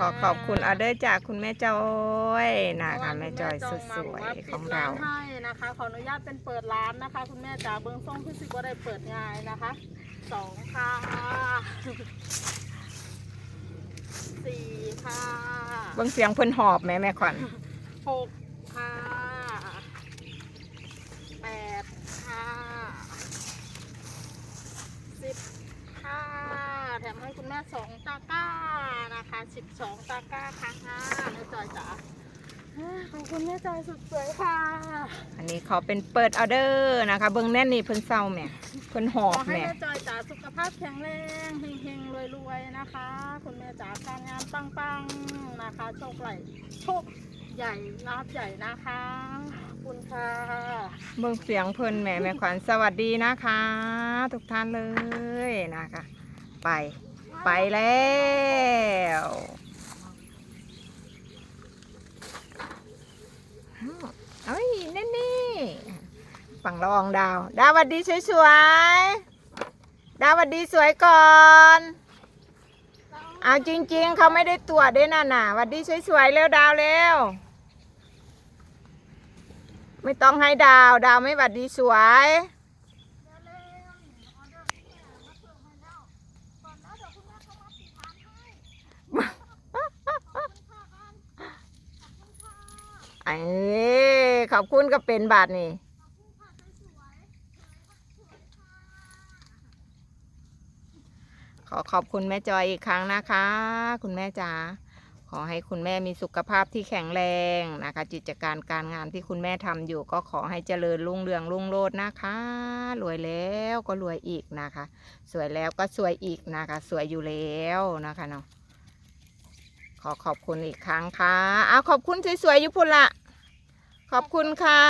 ขอขอบคุณออเดอร์จากคุณแม่จอยนะคะเพราว่าแม่จอยคุณสุดสวยแม่จของมเราบกว่ปิดนให้นะคะขออนุญาตเป็นเปิดร้านนะคะ คุณแม่จ๋าเบิ้งส่งคือสิว่าได้เปิดงานนะคะสองค่ะสี่ค่ะเบิ่งเสียงเพิ่นหอบแม่แม่ขวัญหกค่ะแปดค่ะสิบค่ะแถ มให้คุณแม่สองตะกร้านะคะสิบสองตะกร้าค่ะแม่จอยจ๋าขอบคุณแม่จอยสุดสวยค่ะ อันนี้ขอเป็นเปิดออเดอร์นะคะ เบิ่งแน่นนี่เพิ่นเศร้าแม่เพิ่นหอขบอให้แม่แม่จอยจ๋าสุขภาพแข็งแรงเฮงๆรวยๆนะคะ คุณแม่จ๋าการงานปังๆนะคะโชคไหลโชคใหญ่ลาบใหญ่นะคะขอบคุณค่ะเบิ่งเสียงเพิ่นแม่แม่ขวัญสวัสดีนะคะ ทุกท่านเลยนะคะ ไป ไปแล้ว เอ้ยนี่นี่ฝั่งละอองดาว ดาววัดดีสวยๆ ดาววัดดีสวยก่อนเอาจริง ๆ เขาไม่ได้ตรวจด้วยน่ะน่ะวัดดีสวยๆเร็วดาวเร็วไม่ต้องให้ดาว ดาวไม่หวัดดีสวย เอ้ขอบคุณก็เป็นบาทนี่ขอขอบคุณแม่จอยอีกครั้งนะคะ คุณแม่จ๋าขอให้คุณแม่มีสุขภาพที่แข็งแรงนะคะกิจการการงานที่คุณแม่ทำอยู่ ก็ขอให้เจริญรุ่งเรืองรุ่งโรจน์นะคะ รวยแล้วก็รวยอีกนะคะ สวยแล้วก็สวยอีกนะคะ สวยอยู่แล้วนะคะเนาะขอขอบคุณอีกครั้งค่ะ เอาขอบคุณสวยๆอยู่พุ่นละ ขอบคุณค่ะ